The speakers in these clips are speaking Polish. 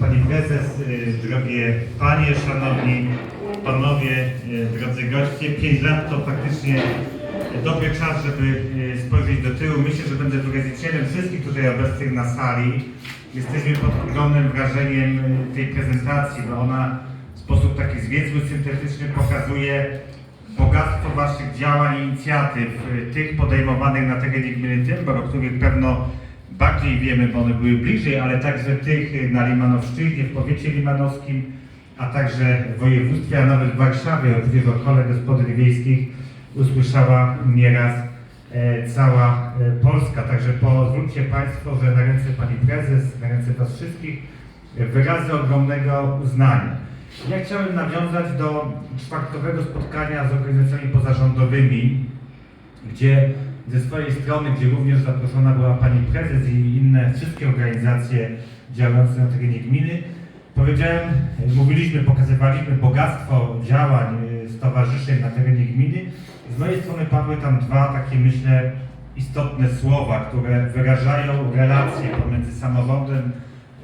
Pani Prezes, y, drogie Panie, Szanowni Panowie, y, drodzy goście. Pięć lat to faktycznie dobry czas, żeby y, spojrzeć do tyłu. Myślę, że będę wyrazicielem wszystkich tutaj obecnych na sali. Jesteśmy pod ogromnym wrażeniem tej prezentacji, bo ona w sposób taki zwięzły, syntetyczny pokazuje bogactwo Waszych działań inicjatyw, tych podejmowanych na terenie gminy Tymbar, o których pewno bardziej wiemy, bo one były bliżej, ale także tych na Limanowszczyźnie, w powiecie limanowskim, a także w województwie, a nawet w Warszawie, gdzie w okole gospodyń wiejskich usłyszała nieraz e, cała e, Polska. Także pozwólcie Państwo, że na ręce Pani Prezes, na ręce Was wszystkich wyrazy ogromnego uznania. Ja chciałem nawiązać do czwartkowego spotkania z organizacjami pozarządowymi, gdzie ze swojej strony, gdzie również zaproszona była Pani Prezes i inne wszystkie organizacje działające na terenie gminy, powiedziałem, mówiliśmy, pokazywaliśmy bogactwo działań y, stowarzyszeń na terenie gminy. Z mojej strony padły tam dwa takie, myślę, istotne słowa, które wyrażają relacje pomiędzy samorządem,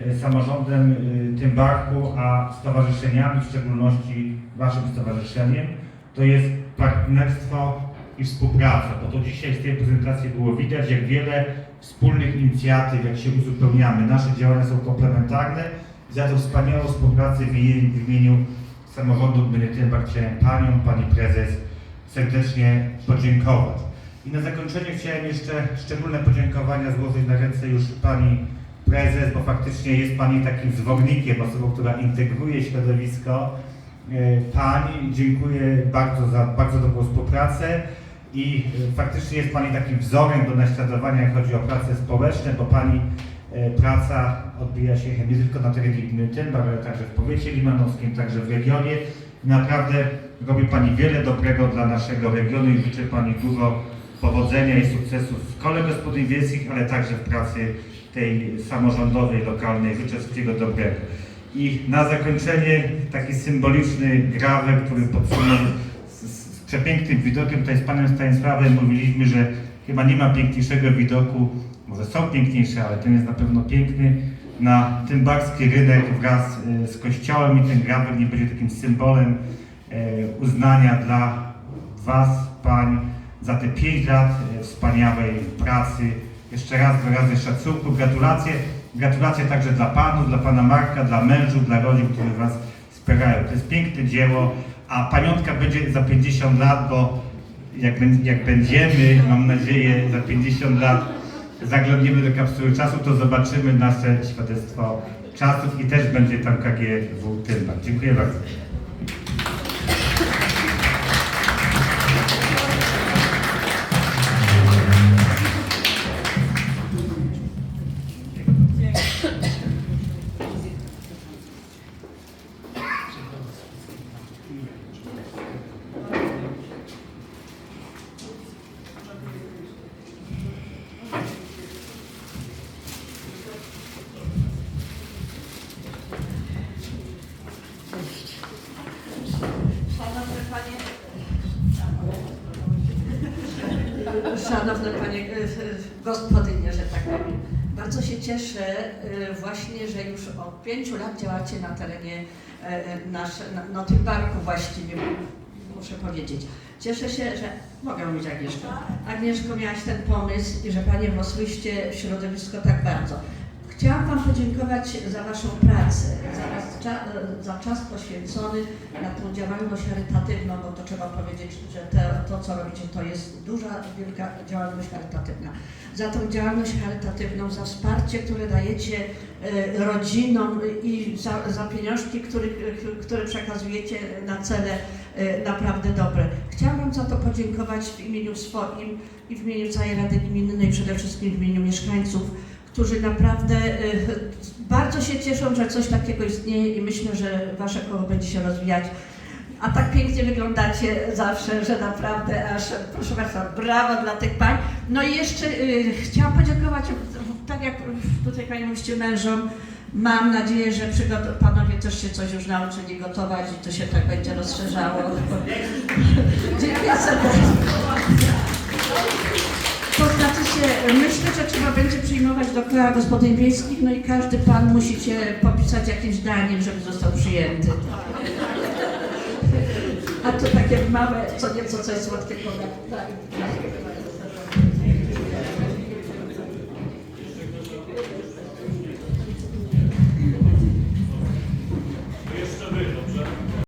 y, samorządem y, Tymbarku, a stowarzyszeniami, w szczególności Waszym stowarzyszeniem. To jest partnerstwo i współpraca, bo to dzisiaj z tej prezentacji było widać, jak wiele wspólnych inicjatyw, jak się uzupełniamy. Nasze działania są komplementarne i za tą wspaniałą współpracę w imieniu, w imieniu samorządu gminy Tymbar chciałem Panią, Pani Prezes serdecznie podziękować. I na zakończenie chciałem jeszcze szczególne podziękowania złożyć na ręce już Pani Prezes, bo faktycznie jest Pani takim zwornikiem, osobą, która integruje środowisko. E, Pani, dziękuję bardzo za bardzo dobrą współpracę i e, faktycznie jest Pani takim wzorem do naśladowania, jak chodzi o prace społeczne, bo Pani e, praca odbija się nie tylko na terenie gminy Tymbar, ale także w powiecie limanowskim, także w regionie. Naprawdę robi Pani wiele dobrego dla naszego regionu i życzę Pani dużo powodzenia i sukcesów w kole gospodyń wiejskich, ale także w pracy tej samorządowej, lokalnej. Życzę wszystkiego dobrego. I na zakończenie taki symboliczny grawek, który z przepięknym widokiem. Tutaj z Panem Stanisławem mówiliśmy, że chyba nie ma piękniejszego widoku, może są piękniejsze, ale ten jest na pewno piękny, na tymbarski rynek wraz e, z kościołem i ten grawek nie będzie takim symbolem e, uznania dla Was, Pań, za te 5 lat e, wspaniałej pracy. Jeszcze raz wyrazy szacunku, gratulacje. Gratulacje także dla Panów, dla Pana Marka, dla mężów, dla rodzin, którzy Was wspierają. To jest piękne dzieło, a pamiątka będzie za 50 lat, bo jak, jak będziemy, mam nadzieję, za 50 lat zaglądniemy do kapsuły czasu, to zobaczymy nasze świadectwo czasów i też będzie tam KGW Tymbar. Dziękuję bardzo. Szanowne Panie e, e, gospodynie, że tak powiem. Bardzo się cieszę e, właśnie, że już od pięciu lat działacie na terenie nasze, na, no tym barku właściwie, muszę powiedzieć. Cieszę się, że mogę mówić Agnieszko. Agnieszko, miałaś ten pomysł i że Panie włosłyście w środowisko tak bardzo. Chciałam Wam podziękować za Waszą pracę, za, was cza, za czas poświęcony na tą działalność charytatywną, bo to trzeba powiedzieć, że te, to, co robicie, to jest duża, wielka działalność charytatywna. Za tą działalność charytatywną, za wsparcie, które dajecie e, rodzinom i za, za pieniążki, które, które przekazujecie na cele e, naprawdę dobre. Chciałam Wam za to podziękować w imieniu swoim i w imieniu całej Rady Gminnej, przede wszystkim w imieniu mieszkańców, którzy naprawdę y, bardzo się cieszą, że coś takiego istnieje i myślę, że Wasze koło będzie się rozwijać. A tak pięknie wyglądacie zawsze, że naprawdę aż, proszę Państwa, brawo dla tych pań. No i jeszcze y, chciałam podziękować, tak jak tutaj Panie mówicie mężom, mam nadzieję, że Panowie też się coś już nauczyli gotować i to się tak będzie rozszerzało. Dziękuję serdecznie. Słuchajcie, myślę, że trzeba będzie przyjmować do koła gospodyń wiejskich, no i każdy pan musicie popisać jakimś zdaniem, żeby został przyjęty. A to takie małe, co nieco coś słodkiego. Tak, tak.